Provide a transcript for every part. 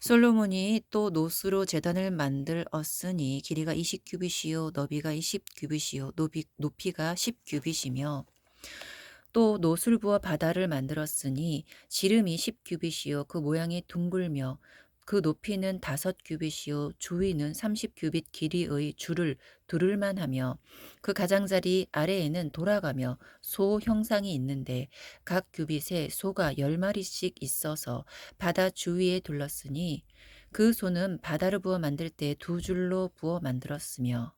솔로몬이 또 노스로 제단을 만들었으니 길이가 20규빗이요 너비가 20규빗이요 높이, 높이가 10규빗이며 또 노술 부어 바다를 만들었으니 지름이 10규빗이요 그 모양이 둥글며 그 높이는 다섯 규빗이요 주위는 30규빗 길이의 줄을 두를만 하며 그 가장자리 아래에는 돌아가며 소 형상이 있는데 각 규빗에 소가 열 마리씩 있어서 바다 주위에 둘렀으니 그 소는 바다를 부어 만들 때 두 줄로 부어 만들었으며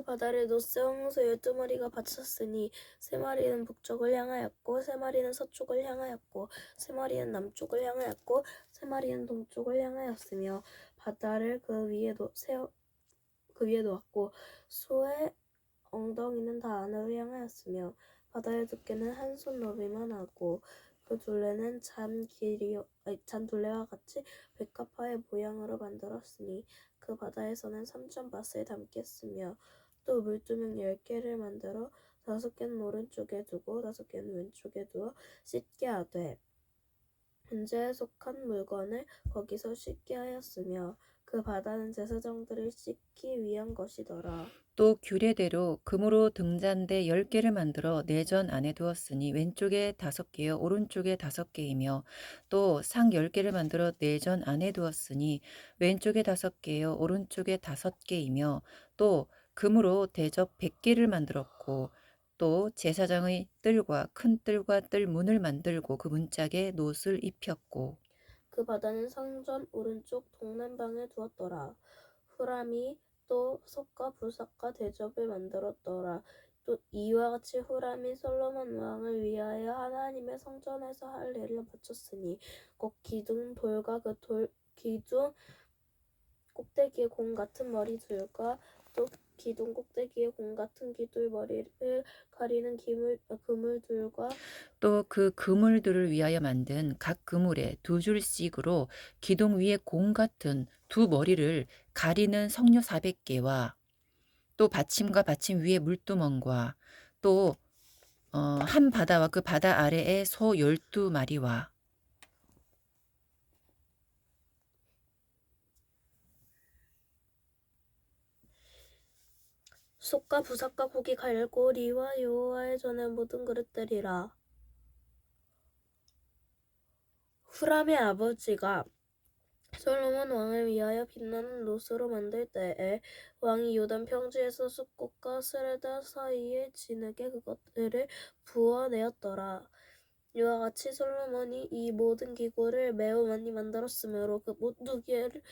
그 바다를 노스 홍수 열두 마리가 바쳤으니 세 마리는 북쪽을 향하였고 세 마리는 서쪽을 향하였고 세 마리는 남쪽을 향하였고 세 마리는 동쪽을 향하였으며 바다를 그 위에 놓 세워 그 위에 놓았고 소의 엉덩이는 다 안으로 향하였으며 바다의 두께는 한 손 너비만 하고 그 둘레는 잔 길이 아니, 잔 둘레와 같이 백합화의 모양으로 만들었으니 그 바다에서는 삼천 밭을 담겠으며 또 물두멍 열 개를 만들어 다섯 개는 오른쪽에 두고 다섯 개는 왼쪽에 두어 씻게 하되 현재에 속한 물건을 거기서 씻게 하였으며 그 바다는 제사장들을 씻기 위한 것이더라. 또 규례대로 금으로 등잔대 열 개를 만들어 내전 안에 두었으니 왼쪽에 다섯 개요 오른쪽에 다섯 개이며 또 상 열 개를 만들어 내전 안에 두었으니 왼쪽에 다섯 개요 오른쪽에 다섯 개이며 또 금으로 대접 백 개를 만들었고 또 제사장의 뜰과 큰 뜰과 뜰 문을 만들고 그 문짝에 노을 입혔고 그 바다는 상전 오른쪽 동남방에 두었더라. 후람이 또 석과 부석과 대접을 만들었더라. 또 이와 같이 후람이 솔로몬 왕을 위하여 하나님의 성전에서 할 일을 바쳤으니 곧 기둥 돌과 그 돌 기둥 꼭대기에 공 같은 머리들과 또 기둥 꼭대기에 공 같은 기둥 머리를 가리는 기물 어, 그물들과 또 그 그물들을 위하여 만든 각 그물에 두 줄씩으로 기둥 위에 공 같은 두 머리를 가리는 석류 400개와 또 받침과 받침 위에 물두멍과 또 어, 한 바다와 그 바다 아래에 소 12마리와 솥과 부석과 고기 갈고 리와 여호와의 전에 모든 그릇들이라. 후람의 아버지가 솔로몬 왕을 위하여 빛나는 노스로 만들 때에 왕이 요단 평지에서 숲꽃과 스레다 사이에 진흙에 그것들을 부어내었더라. 이와 같이 솔로몬이 이 모든 기구를 매우 많이 만들었으므로 그 모든 기를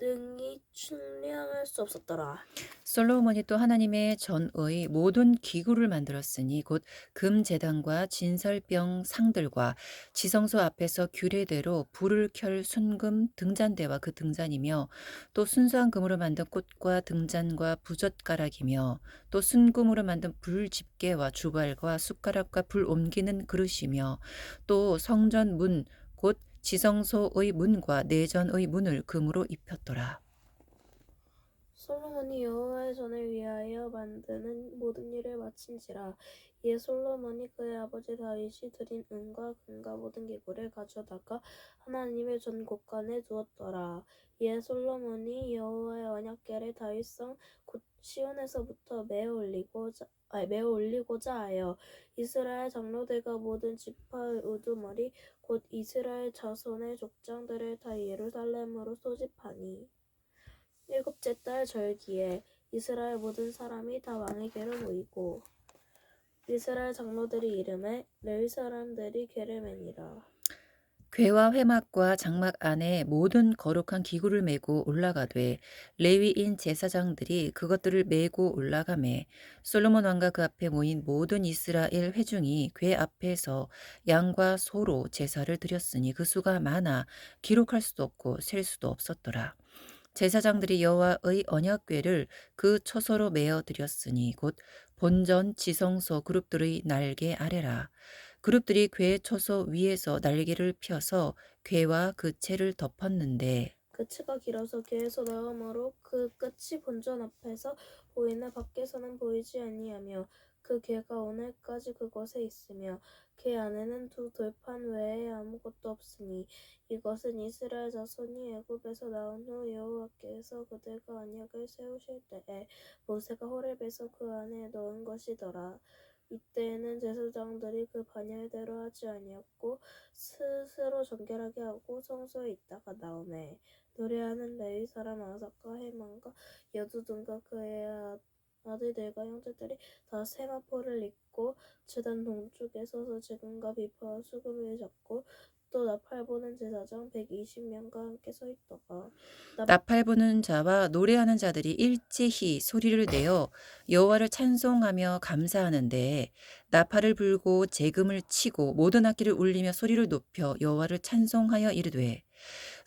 능히 충량할 수 없었더라. 솔로몬이 또 하나님의 전의 모든 기구를 만들었으니 곧 금제단과 진설병 상들과 지성소 앞에서 규례대로 불을 켤 순금 등잔대와 그 등잔이며 또 순수한 금으로 만든 꽃과 등잔과 부젓가락이며 또 순금으로 만든 불 집게와 주발과 숟가락과 불 옮기는 그릇이며 또 성전 문곧 지성소의 문과 내전의 문을 금으로 입혔더라. 솔로몬이 여호와의 전을 위하여 만드는 모든 일을 마친지라. 이에 솔로몬이 그의 아버지 다윗이 드린 은과 금과 모든 기구를 가져다가 하나님의 전 곳간에 두었더라. 이에 솔로몬이 여호와의 언약궤를 다윗성 곧 시온에서부터 메어 올리고자 아니, 메어 올리고자 하여 이스라엘 장로들과 모든 지파의 우두머리 곧 이스라엘 자손의 족장들을 다 예루살렘으로 소집하니 일곱째 달 절기에 이스라엘 모든 사람이 다 왕에게로 모이고 이스라엘 장로들이 이름에 레위 사람들이 괴를 매니라. 괴와 회막과 장막 안에 모든 거룩한 기구를 메고 올라가되 레위인 제사장들이 그것들을 메고 올라가매 솔로몬 왕과 그 앞에 모인 모든 이스라엘 회중이 괴 앞에서 양과 소로 제사를 드렸으니 그 수가 많아 기록할 수도 없고 셀 수도 없었더라. 제사장들이 여호와의 언약궤를 그 처소로 메어 드렸으니 곧 본전 지성소 그룹들의 날개 아래라. 그룹들이 궤 처소 위에서 날개를 펴서 궤와 그 채를 덮었는데 그 치가 길어서 괴에서 나오므로 그 끝이 본전 앞에서 보이나 밖에서는 보이지 아니하며 그 개가 오늘까지 그곳에 있으며 개 안에는 두 돌판 외에 아무것도 없으니 이것은 이스라엘 자손이 애굽에서 나온 후 여호와께서 그들과 언약을 세우실 때에 모세가 호렙에서 그 안에 넣은 것이더라. 이때에는 제사장들이 그 반열대로 하지 아니었고 스스로 정결하게 하고 성소에 있다가 나오매 노래하는 레위 사람 아삭과 헤만과 여두둔과 그의 아- 아들들과 형제들이 다 세마포를 입고 제단 동쪽에 서서 지금과 비파와 수금을 잡고 또 나팔 보는 제사장 120명과 함께 서 있더라. 나팔 부는 자와 노래하는 자들이 일제히 소리를 내어 여호와를 찬송하며 감사하는데 나팔을 불고 재금을 치고 모든 악기를 울리며 소리를 높여 여호와를 찬송하여 이르되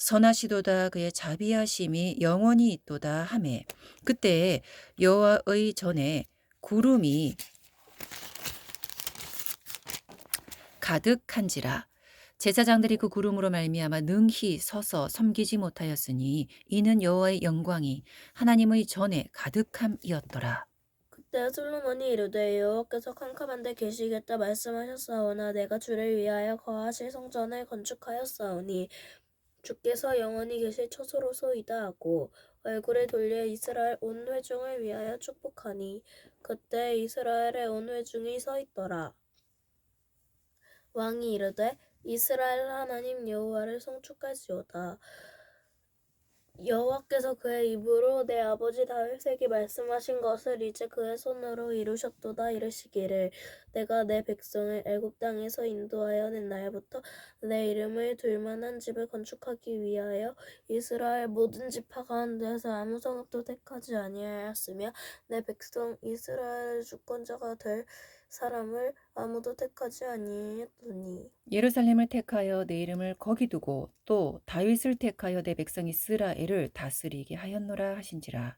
선하시도다. 그의 자비하심이 영원히 있도다 하매 그때 여호와의 전에 구름이 가득한지라. 제사장들이 그 구름으로 말미암아 능히 서서 섬기지 못하였으니 이는 여호와의 영광이 하나님의 전에 가득함이었더라. 그때 솔로몬이 이르되 여호와께서 캄캄한데 계시겠다 말씀하셨사오나 내가 주를 위하여 거하실 성전을 건축하였사오니 주께서 영원히 계실 처소로소이다 하고 얼굴을 돌려 이스라엘 온 회중을 위하여 축복하니 그때 이스라엘의 온 회중이 서 있더라. 왕이 이르되 이스라엘 하나님 여호와를 송축할지어다. 여호와께서 그의 입으로 내 아버지 다윗에게 말씀하신 것을 이제 그의 손으로 이루셨도다 이르시기를 내가 내 백성을 애굽 땅에서 인도하여 낸 날부터 내 이름을 둘 만한 집을 건축하기 위하여 이스라엘 모든 지파 가운데서 아무 성읍도 택하지 아니하였으며 내 백성 이스라엘 주권자가 될 사람을 아무도 택하지 아니하였더니. 예루살렘을 택하여 내 이름을 거기 두고 또 다윗을 택하여 내 백성 이스라엘을 다스리게 하였노라 하신지라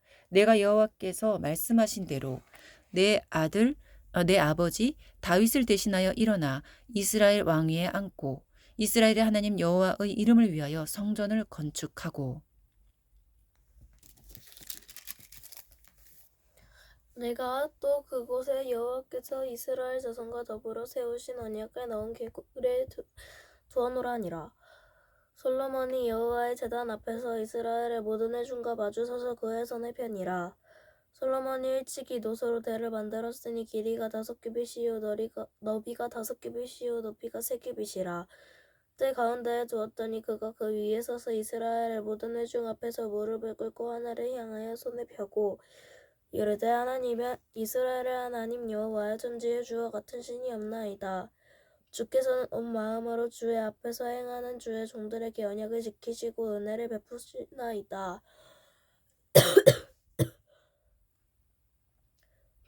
내가 여호와께서 말씀하신 대로 내 아들 어, 내 아버지 다윗을 대신하여 일어나 이스라엘 왕위에 앉고 이스라엘의 하나님 여호와의 이름을 위하여 성전을 건축하고 내가 또 그곳에 여호와께서 이스라엘 자손과 더불어 세우신 언약을 넣은 계굴에 두- 두어놓으라니라. 솔로몬이 여호와의 제단 앞에서 이스라엘의 모든 회중과 마주 서서 그의 손에 편이라. 솔로몬이 일찍이 노소로 대를 만들었으니 길이가 다섯 규빗이요 너리가, 너비가 다섯 규빗이요 높이가 세 규빗이라. 뜰 가운데에 두었더니 그가 그 위에 서서 이스라엘의 모든 회중 앞에서 무릎을 꿇고 하늘을 향하여 손을 펴고 이르되 하나님의 이스라엘의 하나님 여호와의 천지의 주와 같은 신이 없나이다. 주께서는 온 마음으로 주의 앞에서 행하는 주의 종들에게 언약을 지키시고 은혜를 베푸시나이다.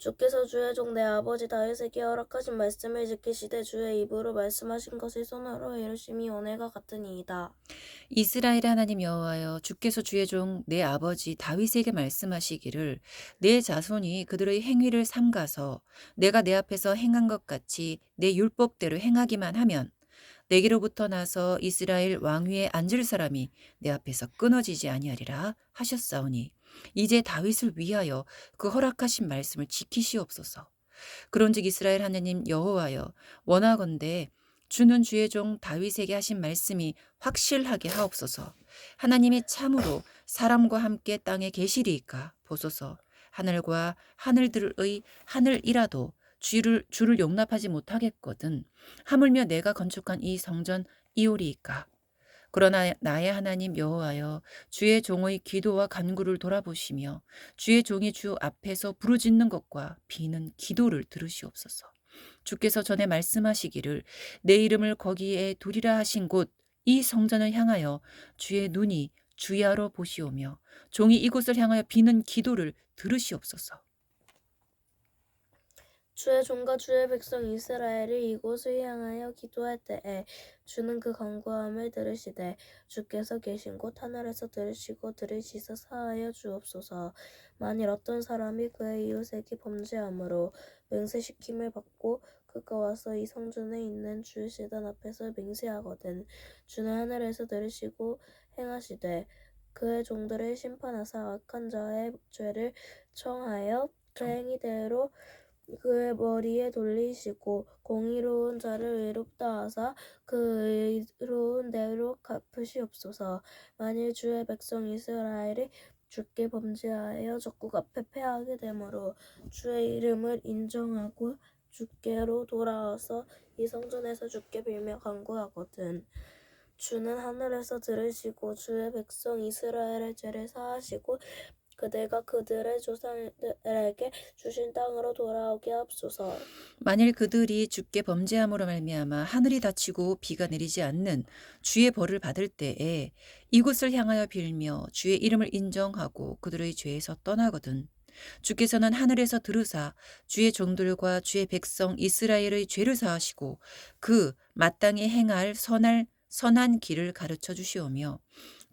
주께서 주의 종 내 아버지 다윗에게 허락하신 말씀을 지키시되 주의 입으로 말씀하신 것을 손으로 이루심이 오늘과 같으니이다. 이스라엘의 하나님 여호와여 주께서 주의 종 내 아버지 다윗에게 말씀하시기를 내 자손이 그들의 행위를 삼가서 내가 내 앞에서 행한 것 같이 내 율법대로 행하기만 하면 내게로부터 나서 이스라엘 왕위에 앉을 사람이 내 앞에서 끊어지지 아니하리라 하셨사오니 이제 다윗을 위하여 그 허락하신 말씀을 지키시옵소서. 그런즉 이스라엘 하나님 여호와여 원하건대 주는 주의 종 다윗에게 하신 말씀이 확실하게 하옵소서. 하나님이 참으로 사람과 함께 땅에 계시리이까 보소서. 하늘과 하늘들의 하늘이라도 주를 주를 용납하지 못하겠거든. 하물며 내가 건축한 이 성전 이오리이까. 그러나 나의 하나님 여호와여 주의 종의 기도와 간구를 돌아보시며 주의 종이 주 앞에서 부르짖는 것과 비는 기도를 들으시옵소서. 주께서 전에 말씀하시기를 내 이름을 거기에 두리라 하신 곳 이 성전을 향하여 주의 눈이 주야로 보시오며 종이 이곳을 향하여 비는 기도를 들으시옵소서. 주의 종과 주의 백성 이스라엘이 이곳을 향하여 기도할 때에 주는 그 간구함을 들으시되 주께서 계신 곳 하늘에서 들으시고 들으시사 사하여 주옵소서. 만일 어떤 사람이 그의 이웃에게 범죄함으로 맹세시킴을 받고 그가 와서 이 성전에 있는 주의 제단 앞에서 맹세하거든 주는 하늘에서 들으시고 행하시되 그의 종들을 심판하사 악한 자의 죄를 청하여 그 행위대로 그의 머리에 돌리시고 공의로운 자를 의롭다 하사 그 의로운 대로 갚으시옵소서. 만일 주의 백성 이스라엘이 주께 범죄하여 적국 앞에 패하게 되므로 주의 이름을 인정하고 주께로 돌아와서 이 성전에서 주께 빌며 간구하거든. 주는 하늘에서 들으시고 주의 백성 이스라엘의 죄를 사하시고 그들과 그들의 조상들에게 주신 땅으로 돌아오게 하옵소서. 만일 그들이 주께 범죄함으로 말미암아 하늘이 닫히고 비가 내리지 않는 주의 벌을 받을 때에 이곳을 향하여 빌며 주의 이름을 인정하고 그들의 죄에서 떠나거든 주께서는 하늘에서 들으사 주의 종들과 주의 백성 이스라엘의 죄를 사하시고 그 마땅히 행할 선할 선한 길을 가르쳐 주시오며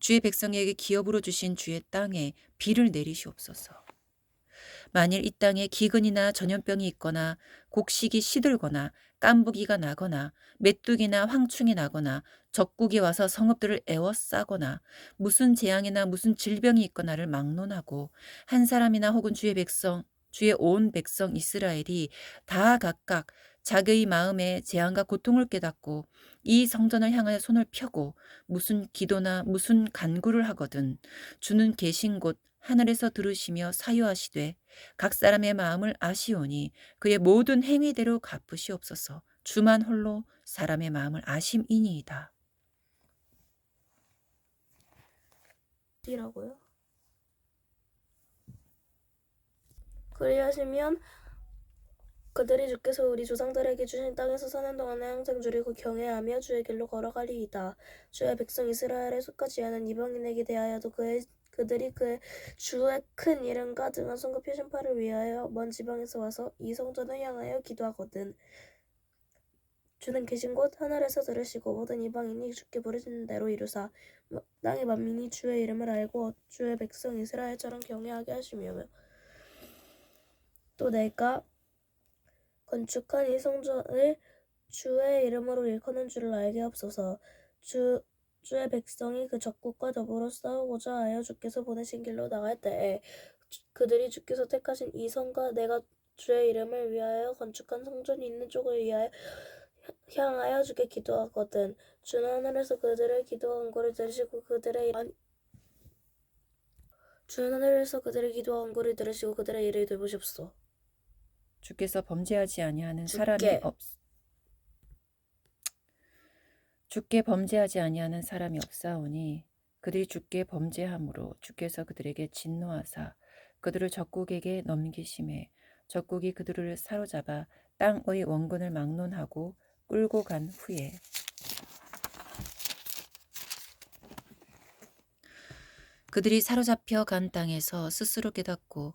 주의 백성에게 기업으로 주신 주의 땅에 비를 내리시옵소서. 만일 이 땅에 기근이나 전염병이 있거나 곡식이 시들거나 깐부기가 나거나 메뚜기나 황충이 나거나 적국이 와서 성읍들을 애워싸거나 무슨 재앙이나 무슨 질병이 있거나를 막론하고 한 사람이나 혹은 주의 백성 주의 온 백성 이스라엘이 다 각각 자기의 마음에 재앙과 고통을 깨닫고 이 성전을 향하여 손을 펴고 무슨 기도나 무슨 간구를 하거든 주는 계신 곳 하늘에서 들으시며 사유하시되 각 사람의 마음을 아시오니 그의 모든 행위대로 갚으시옵소서. 주만 홀로 사람의 마음을 아심이니이다. 어디라고요? 그리하시면 그들이 주께서 우리 조상들에게 주신 땅에서 사는 동안에 항상 주를 경외하며 주의 길로 걸어가리이다. 주의 백성 이스라엘의 속하지 않은 이방인에게 대하여도 그의 그들이 그의 주의 큰 이름과 등한 손과 표신파를 위하여 먼 지방에서 와서 이 성전을 향하여 기도하거든. 주는 계신 곳 하늘에서 들으시고 모든 이방인이 주께 부르시는 대로 이루사 땅의 만민이 주의 이름을 알고 주의 백성 이스라엘처럼 경외하게 하시며 또 내가 건축한 이 성전을 주의 이름으로 일컫는 줄을 알게 하옵소서. 주 주의 백성이 그 적국과 더불어 싸우고자 하여 주께서 보내신 길로 나갈 때에 주- 그들이 주께서 택하신 이 성과 내가 주의 이름을 위하여 건축한 성전이 있는 쪽을 위하여 향하여 주께 기도하거든. 주는 하늘에서 그들의 기도 간구를 들으시고 그들의 아니- 주는 하늘에서 그들의 기도 간구를 들으시고 그들의 일을 돌보십소. 주께서 범죄하지 아니하는 주께. 사람이 없 주께 범죄하지 아니하는 사람이 없사오니 그들이 주께 범죄함으로 주께서 그들에게 진노하사 그들을 적국에게 넘기심에 적국이 그들을 사로잡아 땅의 원근을 막론하고 끌고 간 후에 그들이 사로잡혀 간 땅에서 스스로 깨닫고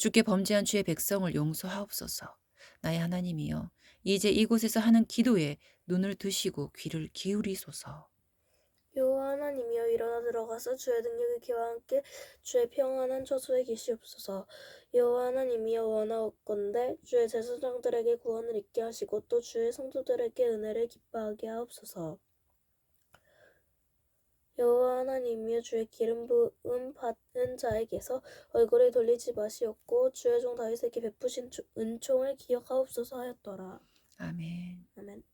주께 범죄한 주의 백성을 용서하옵소서. 나의 하나님이여 이제 이곳에서 하는 기도에 눈을 드시고 귀를 기울이소서. 여호와 하나님이여 일어나 들어가서 주의 능력의 기와 함께 주의 평안한 처소에 계시옵소서. 여호와 하나님이여 원하옵건대 주의 제사장들에게 구원을 있게 하시고 또 주의 성도들에게 은혜를 기뻐하게 하옵소서. 여호와 하나님이여 주의 기름 부음 받은 자에게서 얼굴을 돌리지 마시옵고 주의 종 다윗에게 베푸신 주- 은총을 기억하옵소서 하였더라. 아멘. 아멘.